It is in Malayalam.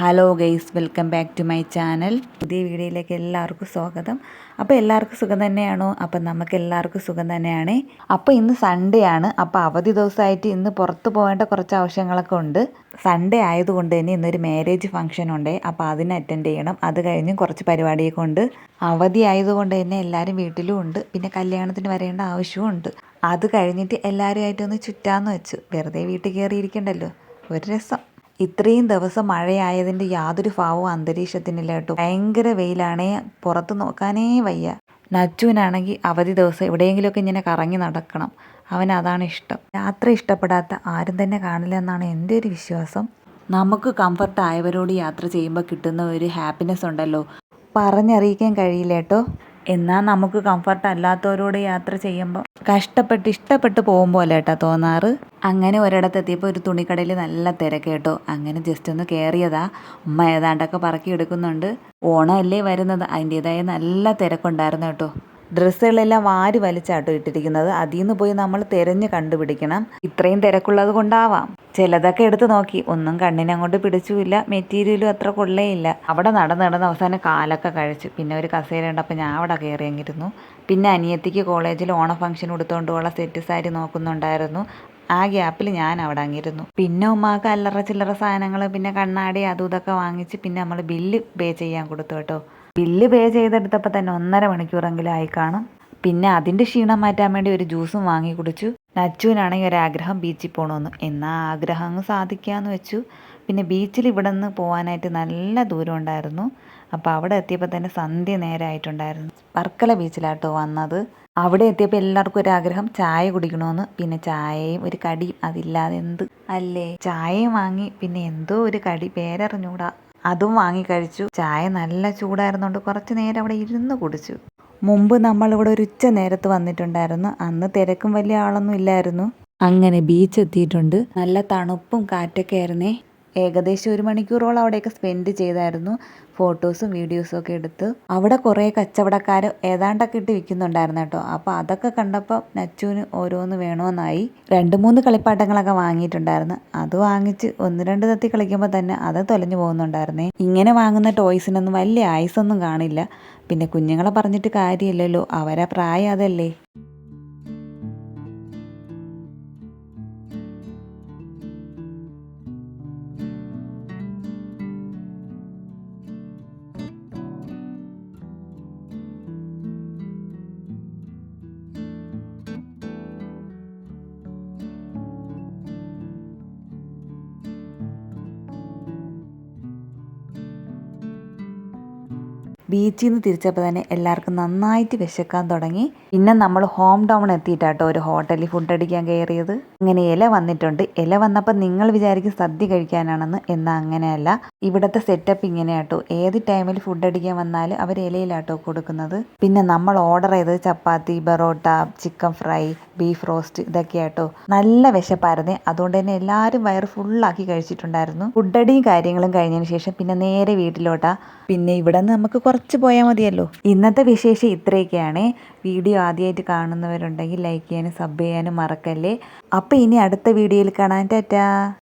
Hello guys welcome back to my channel പുതിയ വീഡിയോയിലേക്ക് എല്ലാവർക്കും സ്വാഗതം. അപ്പോൾ എല്ലാവർക്കും സുഖം തന്നെയാണോ? അപ്പം നമുക്ക് എല്ലാവർക്കും സുഖം തന്നെയാണ്. അപ്പോൾ ഇന്ന് സൺഡേ ആണ്. അപ്പോൾ അവധി ദിവസമായിട്ട് ഇന്ന് പുറത്ത് പോകേണ്ട കുറച്ച് ആവശ്യങ്ങളൊക്കെ ഉണ്ട്. സൺഡേ ആയതുകൊണ്ട് തന്നെ ഇന്നൊരു മാരേജ് ഫംഗ്ഷൻ ഉണ്ട്. അപ്പോൾ അതിന് അറ്റൻഡ് ചെയ്യണം. അത് കഴിഞ്ഞ് കുറച്ച് പരിപാടിയൊക്കെ ഉണ്ട്. അവധി ആയതുകൊണ്ട് തന്നെ എല്ലാവരും വീട്ടിലും ഉണ്ട്. പിന്നെ കല്യാണത്തിന് വരേണ്ട ആവശ്യവും ഉണ്ട്. അത് കഴിഞ്ഞിട്ട് എല്ലാവരുമായിട്ടൊന്ന് ചുറ്റാന്ന് വെച്ചു. വെറുതെ വീട്ടിൽ കയറിയിരിക്കണ്ടല്ലോ. ഒരു രസം. ഇത്രയും ദിവസം മഴയായതിന്റെ യാതൊരു ഭാവവും അന്തരീക്ഷത്തിനില്ല കേട്ടോ. ഭയങ്കര വെയിലാണേ. പുറത്ത് നോക്കാനേ വയ്യ. നച്ചുവിനാണെങ്കിൽ അവധി ദിവസം എവിടെയെങ്കിലുമൊക്കെ ഇങ്ങനെ കറങ്ങി നടക്കണം. അവൻ അതാണ് ഇഷ്ടം. യാത്ര ഇഷ്ടപ്പെടാത്ത ആരും തന്നെ കാണില്ല എന്നാണ് എന്റെ ഒരു വിശ്വാസം. നമുക്ക് കംഫർട്ട് ആയവരോട് യാത്ര ചെയ്യുമ്പോൾ കിട്ടുന്ന ഒരു ഹാപ്പിനെസ് ഉണ്ടല്ലോ. പറഞ്ഞറിയിക്കാൻ കഴിയില്ല കേട്ടോ. എന്നാൽ നമുക്ക് കംഫർട്ട് അല്ലാത്തവരോട് യാത്ര ചെയ്യുമ്പോൾ കഷ്ടപ്പെട്ട് ഇഷ്ടപ്പെട്ട് പോകുമ്പോൾ കേട്ടോ തോന്നാറ്? അങ്ങനെ ഒരിടത്ത് എത്തിയപ്പോൾ ഒരു തുണിക്കടയിൽ നല്ല തിരക്ക് കേട്ടോ. അങ്ങനെ ജസ്റ്റ് ഒന്ന് കയറിയതാ ഉമ്മ ഏതാണ്ടൊക്കെ പറക്കി എടുക്കുന്നുണ്ട്. ഓണമല്ലേ വരുന്നത്. അതിന്റെതായ നല്ല തിരക്കുണ്ടായിരുന്നു കേട്ടോ. ഡ്രസ്സുകളെല്ലാം വാരി വലിച്ചാട്ടോ ഇട്ടിരിക്കുന്നത്. അതിൽ നിന്ന് പോയി നമ്മൾ തിരഞ്ഞ് കണ്ടുപിടിക്കണം. ഇത്രയും തിരക്കുള്ളത് കൊണ്ടാവാം. ചിലതൊക്കെ എടുത്ത് നോക്കി. ഒന്നും കണ്ണിനെ അങ്ങോട്ട് പിടിച്ചുമില്ല. മെറ്റീരിയലും അത്ര കൊള്ളേയില്ല. അവിടെ നടന്ന് നടന്ന് അവസാനം കാലൊക്കെ കഴിച്ചു. പിന്നെ ഒരു കസേര ഉണ്ടപ്പോൾ ഞാൻ അവിടെ കയറി അങ്ങിരുന്നു പിന്നെ അനിയത്തിക്ക് കോളേജിൽ ഓണ ഫംഗ്ഷൻ ഉടുത്തുകൊണ്ടുള്ള സെറ്റ് സാരി നോക്കുന്നുണ്ടായിരുന്നു. ആ ഗ്യാപ്പിൽ ഞാൻ അവിടെ അങ്ങിരുന്നു. പിന്നെ ഉമ്മാക്ക് അല്ലറ ചില്ലറ സാധനങ്ങൾ പിന്നെ കണ്ണാടി അതും ഇതൊക്കെ വാങ്ങിച്ച് പിന്നെ നമ്മൾ ബില്ല് പേ ചെയ്യാൻ കൊടുത്തു കേട്ടോ. ബില്ല് പേ ചെയ്തെടുത്തപ്പോൾ തന്നെ ഒന്നര മണിക്കൂറെങ്കിലും ആയി കാണും. പിന്നെ അതിന്റെ ക്ഷീണം മാറ്റാൻ വേണ്ടി ഒരു ജ്യൂസും വാങ്ങി കുടിച്ചു. നച്ചുവിനാണെങ്കിൽ ഒരാഗ്രഹം ബീച്ചിൽ പോകണമെന്ന് എന്നാൽ ആഗ്രഹം അങ്ങ് സാധിക്കാമെന്ന് വെച്ചു. പിന്നെ ബീച്ചിൽ ഇവിടെ നിന്ന് പോകാനായിട്ട് നല്ല ദൂരം ഉണ്ടായിരുന്നു. അപ്പോൾ അവിടെ എത്തിയപ്പോൾ തന്നെ സന്ധ്യ നേരമായിട്ടുണ്ടായിരുന്നു വർക്കല ബീച്ചിലാട്ടോ വന്നത്. അവിടെ എത്തിയപ്പോൾ എല്ലാവർക്കും ഒരു ആഗ്രഹം ചായ കുടിക്കണമെന്ന് പിന്നെ ചായയും ഒരു കടി അതില്ലാതെ എന്ത് അല്ലേ? ചായയും വാങ്ങി. പിന്നെ എന്തോ ഒരു കടി പേരറിഞ്ഞൂടാ. അതും വാങ്ങി കഴിച്ചു. ചായ നല്ല ചൂടായിരുന്നുകൊണ്ട് കുറച്ച് നേരം അവിടെ ഇരുന്ന് കുടിച്ചു. മുമ്പ് നമ്മളിവിടെ ഒരു ഉച്ച നേരത്ത് വന്നിട്ടുണ്ടായിരുന്നു. അന്ന് തിരക്കും വലിയ ആളൊന്നും ഇല്ലായിരുന്നു. അങ്ങനെ ബീച്ച് എത്തിയിട്ടുണ്ട്. നല്ല തണുപ്പും കാറ്റൊക്കെ ആയിരുന്നേ. ഏകദേശം ഒരു മണിക്കൂറോളം അവിടെയൊക്കെ സ്പെൻഡ് ചെയ്തായിരുന്നു. ഫോട്ടോസും വീഡിയോസും ഒക്കെ എടുത്ത്. അവിടെ കുറേ കച്ചവടക്കാർ ഏതാണ്ടൊക്കെ ഇട്ട് വിൽക്കുന്നുണ്ടായിരുന്നു കേട്ടോ. അപ്പോൾ അതൊക്കെ കണ്ടപ്പോൾ നച്ചുവിന് ഓരോന്ന് വേണമെന്നായി. രണ്ട് മൂന്ന് കളിപ്പാട്ടങ്ങളൊക്കെ വാങ്ങിയിട്ടുണ്ടായിരുന്നു. അത് വാങ്ങിച്ച് ഒന്ന് രണ്ട് തത്തി കളിക്കുമ്പോൾ തന്നെ അത് തൊലഞ്ഞു പോകുന്നുണ്ടായിരുന്നേ. ഇങ്ങനെ വാങ്ങുന്ന ടോയ്സിനൊന്നും വലിയ ആയുസൊന്നും കാണില്ല. പിന്നെ കുഞ്ഞുങ്ങളെ പറഞ്ഞിട്ട് കാര്യമില്ലല്ലോ. അവരെ പ്രായം അതല്ലേ. ബീച്ചിൽ നിന്ന് തിരിച്ചപ്പോൾ തന്നെ എല്ലാവർക്കും നന്നായിട്ട് വിശക്കാൻ തുടങ്ങി. പിന്നെ നമ്മൾ ഹോം ടൗൺ എത്തിയിട്ടാട്ടോ ഒരു ഹോട്ടലിൽ ഫുഡ് അടിക്കാൻ കയറിയത് ഇങ്ങനെ ഇല വന്നിട്ടുണ്ട്. ഇല വന്നപ്പോൾ നിങ്ങൾ വിചാരിക്കും സദ്യ കഴിക്കാനാണെന്ന്. എന്നാൽ അങ്ങനെയല്ല. ഇവിടുത്തെ സെറ്റപ്പ് ഇങ്ങനെയാട്ടോ ഏത് ടൈമിൽ ഫുഡ് അടിക്കാൻ വന്നാൽ അവർ ഇലയിലാട്ടോ കൊടുക്കുന്നത്. പിന്നെ നമ്മൾ ഓർഡർ ചെയ്തത് chapati parotta chicken fry beef roast ഇതൊക്കെയാട്ടോ നല്ല വിശപ്പായിരുന്നേ. അതുകൊണ്ട് തന്നെ എല്ലാവരും വയറ് ഫുള്ളാക്കി കഴിച്ചിട്ടുണ്ടായിരുന്നു. ഫുഡടിയും കാര്യങ്ങളും കഴിഞ്ഞതിന് ശേഷം പിന്നെ നേരെ വീട്ടിലോട്ടാ. പിന്നെ ഇവിടെ നിന്ന് നമുക്ക് കുറച്ച് പോയാൽ മതിയല്ലോ. ഇന്നത്തെ വിശേഷം ഇത്രയൊക്കെയാണ്. വീഡിയോ ആദ്യമായിട്ട് കാണുന്നവരുണ്ടെങ്കിൽ ലൈക്ക് ചെയ്യാനും സബ് ചെയ്യാനും മറക്കല്ലേ. അപ്പോൾ ഇനി അടുത്ത വീഡിയോയിൽ കാണാൻ ടാറ്റാ.